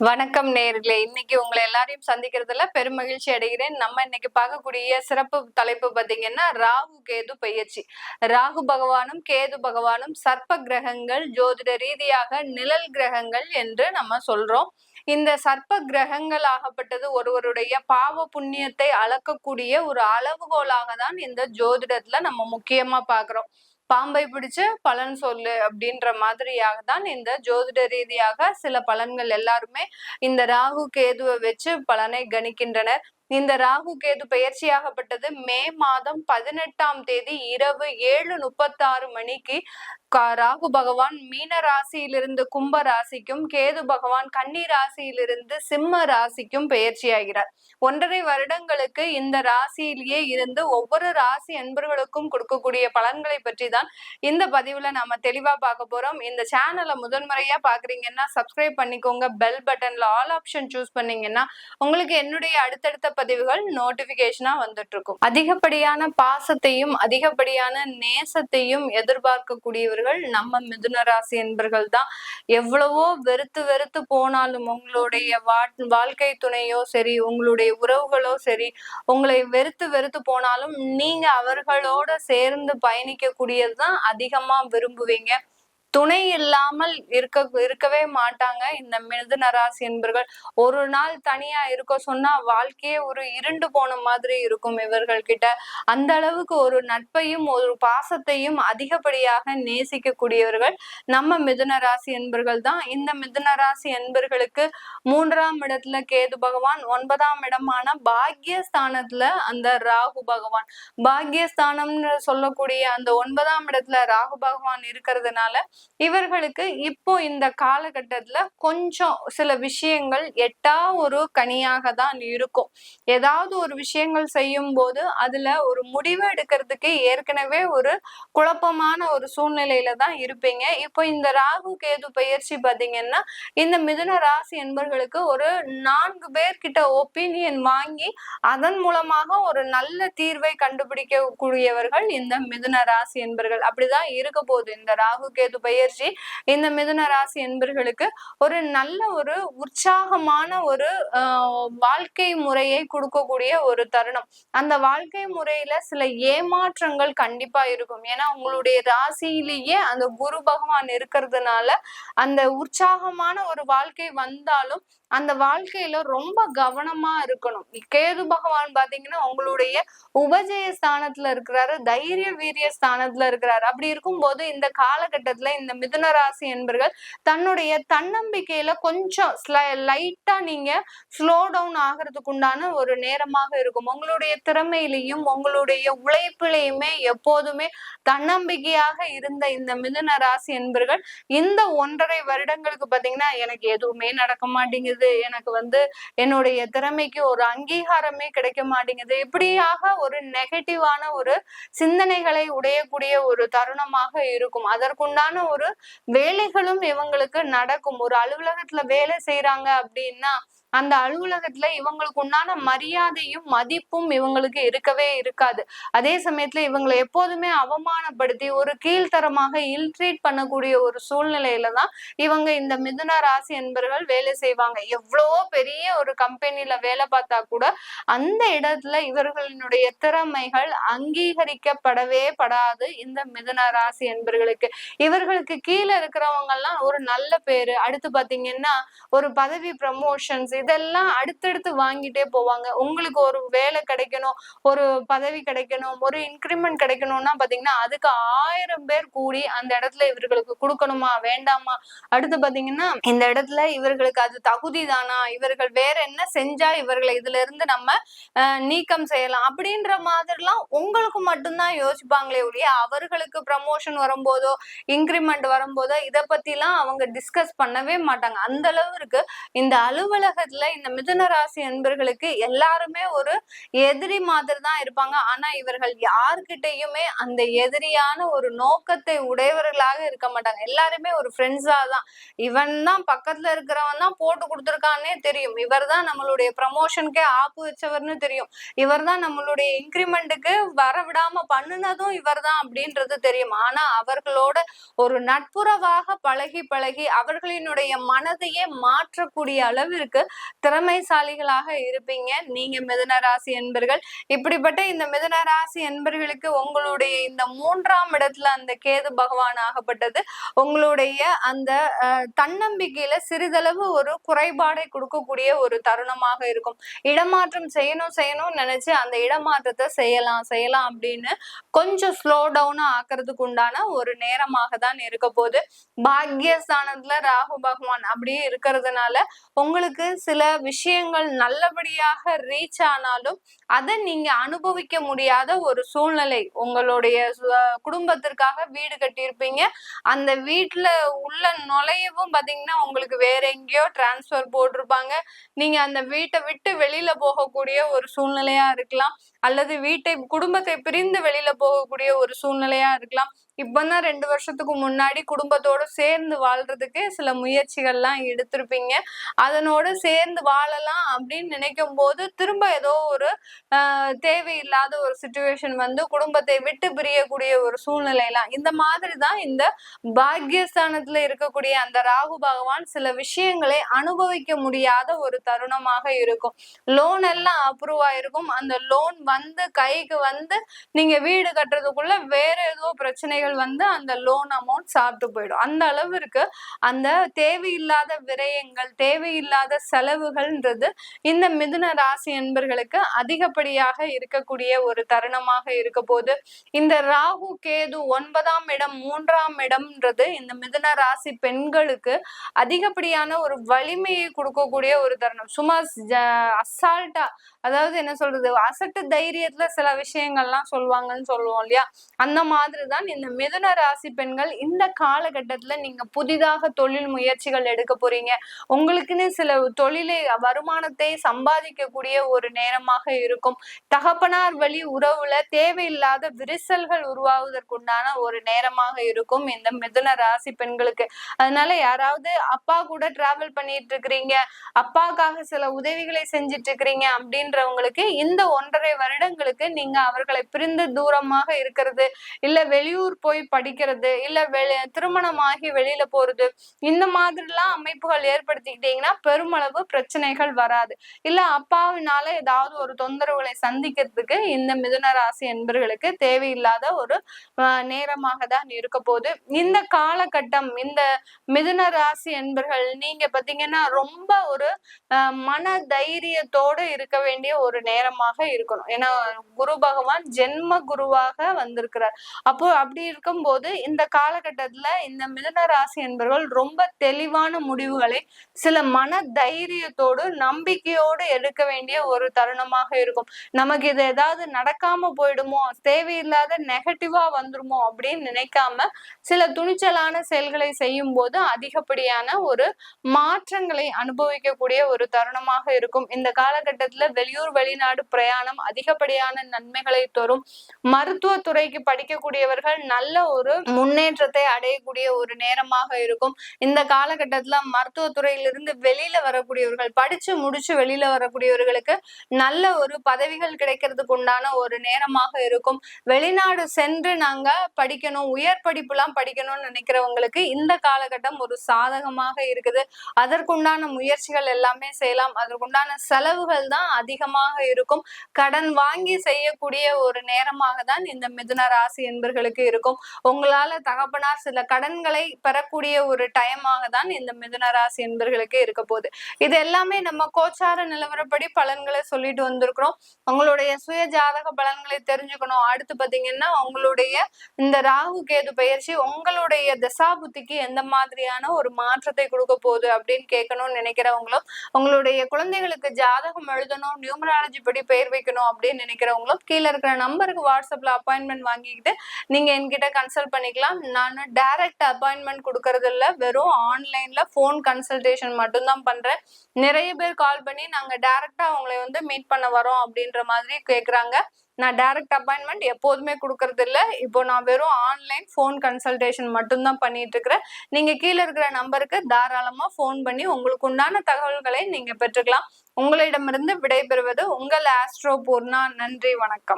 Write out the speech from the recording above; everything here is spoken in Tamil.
வணக்கம் நேர்களே. இன்னைக்கு உங்களை எல்லாரையும் சந்திக்கிறதுல பெருமகிழ்ச்சி அடைகிறேன். நம்ம இன்னைக்கு பார்க்கக்கூடிய சிறப்பு தலைப்பு பார்த்தீங்கன்னா ராகு கேது பயிற்சி. ராகு பகவானும் கேது பகவானும் சர்ப்ப கிரகங்கள் ஜோதிட ரீதியாக நிழல் கிரகங்கள் என்று நம்ம சொல்றோம். இந்த சர்ப்ப கிரகங்கள் ஆகப்பட்டது ஒருவருடைய பாவ புண்ணியத்தை அளக்கக்கூடிய ஒரு அளவுகோலாக தான் இந்த ஜோதிடத்துல நம்ம முக்கியமா பாக்குறோம் பாம்பை பிடிச்சு பலன் சொல்லு அப்படின்ற மாதிரியாக தான் இந்த ஜோதிட ரீதியாக சில பலன்கள் எல்லாருமே இந்த ராகு கேதுவை வச்சு பலனை கணிக்கின்றனர். இந்த ராகு கேது பெயர்ச்சியாகப்பட்டது மே மாதம் பதினெட்டாம் தேதி இரவு ஏழு முப்பத்தாறு மணிக்கு. ராகு பகவான் மீன ராசியிலிருந்து கும்ப ராசிக்கும் கேது பகவான் கன்னி ராசியிலிருந்து சிம்ம ராசிக்கும் பெயர்ச்சியாகிறார். ஒன்றரை வருடங்களுக்கு இந்த ராசியிலேயே இருந்து ஒவ்வொரு ராசி அன்பர்களுக்கும் கொடுக்கக்கூடிய பலன்களை பற்றி தான் இந்த பதிவுல நாம தெளிவா பார்க்க போறோம். இந்த சேனலை முதன்முறையா பாக்குறீங்கன்னா சப்ஸ்கிரைப் பண்ணிக்கோங்க. பெல் பட்டன்ல ஆல் ஆப்ஷன் சூஸ் பண்ணீங்கன்னா உங்களுக்கு என்னுடைய அடுத்தடுத்த பதிவுகள் நோட்டிபிகேஷனா வந்துட்டு இருக்கும் அதிகப்படியான பாசத்தையும் அதிகப்படியான நேசத்தையும் எதிர்பார்க்கக்கூடியவர்கள் நம்ம மிதுன ராசி என்பர்கள் தான். எவ்வளவோ வெறுத்து வெறுத்து போனாலும் உங்களுடைய வாழ்க்கை துணையோ சரி உங்களுடைய உறவுகளோ சரி உங்களை வெறுத்து வெறுத்து போனாலும் நீங்க அவர்களோட சேர்ந்து பயணிக்கக்கூடியது தான் அதிகமா விரும்புவீங்க. துணை இல்லாமல் இருக்க இருக்கவே மாட்டாங்க. இந்த மிதுன ராசி என்பர்கள் ஒரு நாள் தனியா இருக்க சொன்னா வாழ்க்கையே ஒரு இருண்டு போன மாதிரி இருக்கும் இவர்கள் கிட்ட அந்த அளவுக்கு ஒரு நட்பையும் ஒரு பாசத்தையும் அதிகப்படியாக நேசிக்கக்கூடியவர்கள் நம்ம மிதுன ராசி என்பர்கள் தான். இந்த மிதுன ராசி என்பர்களுக்கு மூன்றாம் இடத்துல கேது பகவான் ஒன்பதாம் இடமான பாக்யஸ்தானத்துல அந்த ராகு பகவான். பாக்யஸ்தானம்னு சொல்லக்கூடிய அந்த ஒன்பதாம் இடத்துல ராகு பகவான் இருக்கிறதுனால இவர்களுக்கு இப்போ இந்த காலகட்டத்துல கொஞ்சம் சில விஷயங்கள் எட்டா ஒரு கனியாக தான் இருக்கும். ஏதாவது ஒரு விஷயங்கள் செய்யும் போது அதுல ஒரு முடிவு எடுக்கிறதுக்கு ஏற்கனவே ஒரு குழப்பமான ஒரு சூழ்நிலையில தான் இருப்பீங்க. இப்போ இந்த ராகு கேது பயிற்சி பாத்தீங்கன்னா இந்த மிதுன ராசி என்பர்களுக்கு ஒரு நான்கு பேர்கிட்ட ஒப்பீனியன் வாங்கி அதன் மூலமாக ஒரு நல்ல தீர்வை கண்டுபிடிக்கக்கூடியவர்கள் இந்த மிதுன ராசி என்பர்கள். அப்படிதான் இருக்க போகுது. இந்த ராகு கேது பயிற்சி பயிற்சி இந்த மிதுன ராசி என்பர்களுக்கு ஒரு நல்ல ஒரு உற்சாகமான ஒரு வாழ்க்கை முறையை கொடுக்கக்கூடிய ஒரு தருணம். அந்த வாழ்க்கை முறையில சில ஏமாற்றங்கள் கண்டிப்பா இருக்கும். ஏன்னா உங்களுடைய ராசியிலேயே அந்த குரு பகவான் இருக்கிறதுனால அந்த உற்சாகமான ஒரு வாழ்க்கை வந்தாலும் அந்த வாழ்க்கையில ரொம்ப கவனமா இருக்கணும். கேது பகவான் பாத்தீங்கன்னா உங்களுடைய உபஜய ஸ்தானத்துல இருக்கிறாரு தைரிய வீரிய ஸ்தானத்துல இருக்கிறாரு. அப்படி இருக்கும்போது இந்த காலகட்டத்துல இந்த மிதுன ராசி என்பர்கள் தன்னுடைய தன்னம்பிக்கையில கொஞ்சம் லைட்டா நீங்க ஸ்லோ டவுன் ஆகிறதுக்கு உண்டான ஒரு நேரமாக இருக்கும். உங்களுடைய திறமையிலையும் உங்களுடைய உழைப்பிலையுமே எப்போதுமே தன்னம்பிக்கையாக இருந்த இந்த மிதுன ராசி என்பர்கள் இந்த ஒன்றரை வருடங்களுக்கு பாத்தீங்கன்னா எனக்கு எதுவுமே நடக்க மாட்டேங்குது. மாட்டேங்குது எனக்கு வந்து என்னுடைய திறமைக்கு ஒரு அங்கீகாரமே கிடைக்க மாட்டேங்குது. இப்படியாக ஒரு நெகட்டிவான ஒரு சிந்தனைகளை உடையக்கூடிய ஒரு தருணமாக இருக்கும். அதற்குண்டான ஒரு வேலைகளும் இவங்களுக்கு நடக்கும். ஒரு அலுவலகத்துல வேலை செய்யறாங்க அப்படின்னா அந்த அலுவலகத்துல இவங்களுக்கு உண்டான மரியாதையும் மதிப்பும் இவங்களுக்கு இருக்கவே இருக்காது. அதே சமயத்துல இவங்களை எப்போதுமே அவமானப்படுத்தி ஒரு கீழ்த்தரமாக இல்ட்ரீட் பண்ணக்கூடிய ஒரு சூழ்நிலையில தான் இவங்க இந்த மிதுன ராசி என்பர்கள் வேலை செய்வாங்க. எவ்வளவோ பெரிய ஒரு கம்பெனில வேலை பார்த்தா கூட அந்த இடத்துல இவர்களினுடைய திறமைகள் அங்கீகரிக்கப்படவே படாது இந்த மிதுன ராசி என்பர்களுக்கு. இவர்களுக்கு கீழே இருக்கிறவங்க எல்லாம் ஒரு நல்ல பேரு. அடுத்து பாத்தீங்கன்னா ஒரு பதவி ப்ரமோஷன்ஸ் இதெல்லாம் அடுத்தடுத்து வாங்கிட்டே போவாங்க. உங்களுக்கு ஒரு வேலை கிடைக்கணும் ஒரு பதவி கிடைக்கணும் ஒரு இன்க்ரிமெண்ட் கிடைக்கணும்னா பாத்தீங்கன்னா அதுக்கு ஆயிரம் பேர் கூடி அந்த இடத்துல இவர்களுக்கு கொடுக்கணுமா வேண்டாமா? அடுத்து பாத்தீங்கன்னா இந்த இடத்துல இவர்களுக்கு அது தகுதி தானா இவர்கள் வேற என்ன செஞ்சா இவர்களை இதுல இருந்து நம்ம நீக்கம் செய்யலாம். அப்படின்ற மாதிரிலாம் உங்களுக்கு மட்டும்தான் யோசிப்பாங்களே ஒழிய அவர்களுக்கு ப்ரமோஷன் வரும்போதோ இன்க்ரிமெண்ட் வரும்போதோ இதை பத்தி எல்லாம் அவங்க டிஸ்கஸ் பண்ணவே மாட்டாங்க. அந்த அளவு இருக்கு இந்த அலுவலக காலகட்டத்துல இந்த மிதுன ராசி என்பர்களுக்கு எல்லாருமே ஒரு எதிரி மாதிரி தான் இருப்பாங்க. ஆனா இவர்கள் யார்கிட்டயுமே அந்த எதிரியான ஒரு நோக்கத்தை உடையவர்களாக இருக்க மாட்டாங்க. எல்லாருமே ஒரு ஃப்ரெண்ட்ஸா தான். இவன் தான் பக்கத்துல இருக்கிறவன் தான் போட்டு கொடுத்துருக்கான்னே தெரியும். இவர் தான் நம்மளுடைய ப்ரமோஷனுக்கே ஆப்பு வச்சவர்னு தெரியும். இவர் தான் நம்மளுடைய இன்க்ரிமெண்ட்டுக்கு வர விடாம பண்ணுனதும் இவர் தான் அப்படின்றது தெரியும். ஆனா அவர்களோட ஒரு நட்புறவாக பழகி பழகி அவர்களினுடைய மனதையே மாற்றக்கூடிய அளவிற்கு திறமைசாலிகளாக இருப்பீங்க. நீங்க மிதன ராசி என்பர்கள். இப்படிப்பட்ட இந்த மிதன ராசி என்பர்களுக்கு உங்களுடைய இந்த மூன்றாம் இடத்துல அந்த கேது பகவான் ஆகப்பட்டது. உங்களுடைய அந்த தன்னம்பிக்கையில சிறிதளவு ஒரு குறைபாடை கொடுக்கக்கூடிய ஒரு தருணமாக இருக்கும். இடமாற்றம் செய்யணும் செய்யணும்னு நினைச்சு அந்த இடமாற்றத்தை செய்யலாம் செய்யலாம் அப்படின்னு கொஞ்சம் ஸ்லோ டவுனா ஆக்குறதுக்கு உண்டான ஒரு நேரமாக தான் இருக்க போகுது. பாக்யஸ்தானத்துல ராகு பகவான் அப்படியே இருக்கிறதுனால உங்களுக்கு சில விஷயங்கள் நல்லபடியாக ரீச் ஆனாலும் அதை நீங்க அனுபவிக்க முடியாத ஒரு சூழ்நிலை. உங்களுடைய சு- குடும்பத்திற்காக வீடு கட்டியிருப்பீங்க. அந்த வீட்டுல உள்ள நுழையவும் பாத்தீங்கன்னா உங்களுக்கு வேற எங்கேயோ டிரான்ஸ்ஃபர் போட்டிருப்பாங்க. நீங்க அந்த வீட்டை விட்டு வெளியில போகக்கூடிய ஒரு சூழ்நிலையா இருக்கலாம். அல்லது வீட்டை குடும்பத்தை பிரிந்து வெளியில போகக்கூடிய ஒரு சூழ்நிலையா இருக்கலாம். இப்பதான் ரெண்டு வருஷத்துக்கு முன்னாடி குடும்பத்தோட சேர்ந்து வாழ்றதுக்கு சில முயற்சிகள்லாம் எடுத்திருப்பீங்க. அதனோட சேர்ந்து வாழலாம் அப்படின்னு நினைக்கும் போது திரும்ப ஏதோ ஒரு ஆஹ் தேவையில்லாத ஒரு சுச்சுவேஷன் வந்து குடும்பத்தை விட்டு பிரியக்கூடிய ஒரு சூழ்நிலையெல்லாம். இந்த மாதிரி தான் இந்த பாக்யஸ்தானத்துல இருக்கக்கூடிய அந்த ராகு பகவான் சில விஷயங்களை அனுபவிக்க முடியாத ஒரு தருணமாக இருக்கும். லோன் எல்லாம் அப்ரூவ் ஆயிருக்கும். அந்த லோன் வந்து கைக்கு வந்து நீங்க வீடு கட்டுறதுக்குள்ள வேற ஏதோ பிரச்சனைகள் வந்து அந்த லோன் அமௌண்ட் சாப்பிட்டு போயிடும். அந்த அளவிற்கு அந்த தேவையில்லாத விரயங்கள் தேவையில்லாத செலவுகள்ன்றது இந்த மிதுன ராசி என்பர்களுக்கு அதிகப்படியாக இருக்கக்கூடிய ஒரு தருணமாக இருக்க போது இந்த ராகு கேது ஒன்பதாம் இடம் மூன்றாம் இடம்ன்றது இந்த மிதுன ராசி பெண்களுக்கு அதிகப்படியான ஒரு வலிமையை கொடுக்கக்கூடிய ஒரு தருணம். சும்மா அசால்ட்டா அதாவது என்ன சொல்றது அசட்டு தைரியத்துல சில விஷயங்கள்லாம் சொல்லுவாங்கன்னு சொல்லுவோம் இல்லையா? அந்த மாதிரி தான் இந்த மிதுன ராசி பெண்கள் இந்த காலகட்டத்துல நீங்க புதிதாக தொழில் முயற்சிகள் எடுக்க போறீங்க. உங்களுக்குன்னு சில தொழிலை வருமானத்தை சம்பாதிக்கக்கூடிய ஒரு நேரமாக இருக்கும். தகப்பனார் வழி உறவுல தேவையில்லாத விரிசல்கள் உருவாவதற்குண்டான ஒரு நேரமாக இருக்கும் இந்த மிதுன ராசி பெண்களுக்கு. அதனால யாராவது அப்பா கூட டிராவல் பண்ணிட்டு இருக்கிறீங்க அப்பாக்காக சில உதவிகளை செஞ்சிட்டு இருக்கிறீங்க அப்படின்றவங்களுக்கு இந்த ஒன்றரை வருடங்களுக்கு நீங்க அவர்களை பிரிந்து தூரமாக இருக்கிறது இல்ல வெளியூர் போய் படிக்கிறது இல்ல வெளி திருமணமாகி வெளியில போறது இந்த மாதிரிலாம் அமைப்புகள் ஏற்படுத்திக்கிட்டீங்கன்னா பெருமளவு பிரச்சனைகள் வராது. இல்ல அப்பாவினால ஏதாவது ஒரு தொந்தரவுகளை சந்திக்கிறதுக்கு இந்த மிதுன ராசி என்பர்களுக்கு தேவையில்லாத ஒரு நேரமாக தான் இருக்க போகுது. இந்த காலகட்டம் இந்த மிதுன ராசி என்பர்கள் நீங்க பாத்தீங்கன்னா ரொம்ப ஒரு மன தைரியத்தோடு இருக்க வேண்டிய வேண்டிய ஒரு நேரமாக இருக்கணும். ஏன்னா குரு பகவான் ஜென்ம குருவாக வந்திருக்கிறார். அப்போ அப்படி இருக்கும்போது இந்த காலகட்டத்துல இந்த மிதன ராசி என்பவர்கள் ரொம்ப தெளிவான முடிவுகளை சில மன தைரியத்தோடு நம்பிக்கையோடு எடுக்க வேண்டிய ஒரு தருணமாக இருக்கும். நமக்கு இது ஏதாவது நடக்காம போயிடுமோ தேவையில்லாத நெகட்டிவா வந்துருமோ அப்படின்னு நினைக்காம சில துணிச்சலான செயல்களை செய்யும் போது அதிகப்படியான ஒரு மாற்றங்களை அனுபவிக்கக்கூடிய ஒரு தருணமாக இருக்கும். இந்த காலகட்டத்துல வெளியூர் வெளிநாடு பிரயாணம் அதிகப்படியான நன்மைகளை தரும் மருத்துவ துறைக்கு படிக்கக்கூடியவர்கள் நல்ல ஒரு முன்னேற்றத்தை அடையக்கூடிய ஒரு நேரமாக இருக்கும். இந்த காலகட்டத்துல மருத்துவ துறையிலிருந்து வெளியில வரக்கூடியவர்கள் படிச்சு முடிச்சு வெளியில வரக்கூடியவர்களுக்கு நல்ல ஒரு பதவிகள் கிடைக்கிறதுக்கு உண்டான ஒரு நேரமாக இருக்கும். வெளிநாடு சென்று நாங்க படிக்கணும் உயர் படிப்புலாம் படிக்கணும்னு நினைக்கிறவங்களுக்கு இந்த காலகட்டம் ஒரு சாதகமாக இருக்குது. அதற்குண்டான முயற்சிகள் எல்லாமே செய்யலாம். அதற்குண்டான செலவுகள் தான் அதிகமாக இருக்கும். கடன் வாங்கி செய்யக்கூடிய ஒரு நேரமாக தான் இந்த மிதுன ராசி என்பர்களுக்கு இருக்கும். உங்களால தகப்பனார் சில கடன்களை பெறக்கூடிய ஒரு டைமாக தான் இந்த மிதுன ராசி என்பர்களுக்கு இருக்க போகுது. இது எல்லாமே நம்ம கோச்சார நிலவரப்படி பலன்களை சொல்லிட்டு வந்திருக்கிறோம். உங்களுடைய சுய ஜாதக பலன்களை தெரிஞ்சுக்கணும். அடுத்து பாத்தீங்கன்னா உங்களுடைய இந்த ராகு கேது பயிற்சி உங்களுடைய தசாபுத்திக்கு எந்த மாதிரியான ஒரு மாற்றத்தை கொடுக்க போகுது அப்படின்னு கேட்கணும்னு நினைக்கிறவங்களும் உங்களுடைய குழந்தைகளுக்கு ஜாதகம் எழுதணும் நியூமராலஜி படி பெயர் வைக்கணும் அப்படின்னு நினைக்கிறவங்களும் கீழே இருக்கிற நம்பருக்கு வாட்ஸ்அப்ல அப்பாயின்மெண்ட் வாங்கிக்கிட்டு நீங்க என்கிட்ட கன்சல்ட் பண்ணிக்கலாம். நான் டைரக்ட் அப்பாயின்மெண்ட் கொடுக்கறது இல்லை வெறும் ஆன்லைன்ல ஃபோன் கன்சல்டேஷன் மட்டும்தான் பண்றேன். நிறைய பேர் கால் பண்ணி நாங்க டைரக்டா அவங்களை வந்து மீட் பண்ண வரோம் அப்படின்ற மாதிரி கேட்குறாங்க நான் டைரக்ட் அப்பாயின்மெண்ட் எப்போதுமே கொடுக்கறது இல்லை இப்போ நான் வெறும் ஆன்லைன் ஃபோன் கன்சல்டேஷன் மட்டும்தான் பண்ணிட்டு இருக்கிறேன் நீங்க கீழே இருக்கிற நம்பருக்கு தாராளமா ஃபோன் பண்ணி உங்களுக்கு உண்டான தகவல்களை நீங்க பெற்றுக்கலாம். உங்களிடமிருந்து விடைபெறுவது உங்கள் ஆஸ்ட்ரோ பூர்ணா நன்றி வணக்கம்.